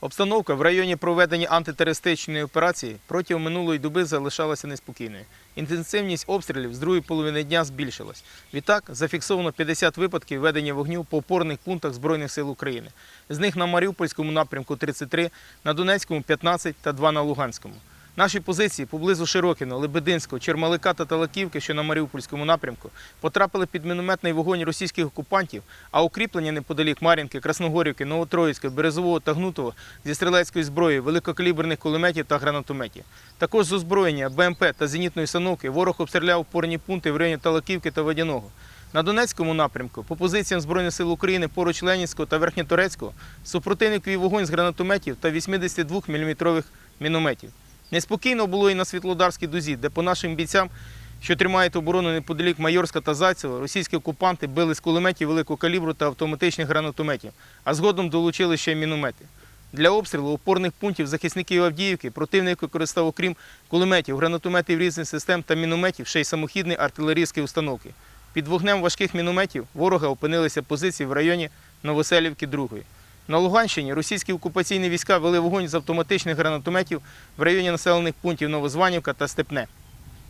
Обстановка в районі проведення антитерористичної операції протягом минулої доби залишалася неспокійною. Інтенсивність обстрілів з другої половини дня збільшилась. Відтак зафіксовано 50 випадків ведення вогню по опорних пунктах Збройних сил України. З них на Маріупольському напрямку 33, на Донецькому 15 та 2 на Луганському. Наші позиції поблизу Широкіно, Лебединського, Чермалика та Талаківки, що на Маріупольському напрямку, потрапили під мінометний вогонь російських окупантів, а укріплення неподалік Мар'їнки, Красногорівки, Новотроїцької, Березового та Гнутого зі стрілецької зброї, великокаліберних кулеметів та гранатометів. Також з озброєння БМП та зенітної установки ворог обстріляв опорні пункти в районі Талаківки та Водяного. На Донецькому напрямку по позиціям Збройних сил України поруч Ленінського та Верхньоторецького супротивник вів вогонь з гранатометів та 82 мм мінометів. Неспокійно було і на Світлодарській дузі, де по нашим бійцям, що тримають оборону неподалік Майорська та Зайцева, російські окупанти били з кулеметів великого калібру та автоматичних гранатометів, а згодом долучили ще й міномети. Для обстрілу опорних пунктів захисників Авдіївки противник використав, окрім кулеметів, гранатометів різних систем та мінометів, ще й самохідні артилерійські установки. Під вогнем важких мінометів ворога опинилися позиції в районі Новоселівки 2. На Луганщині російські окупаційні війська вели вогонь з автоматичних гранатометів в районі населених пунктів Новозванівка та Степне.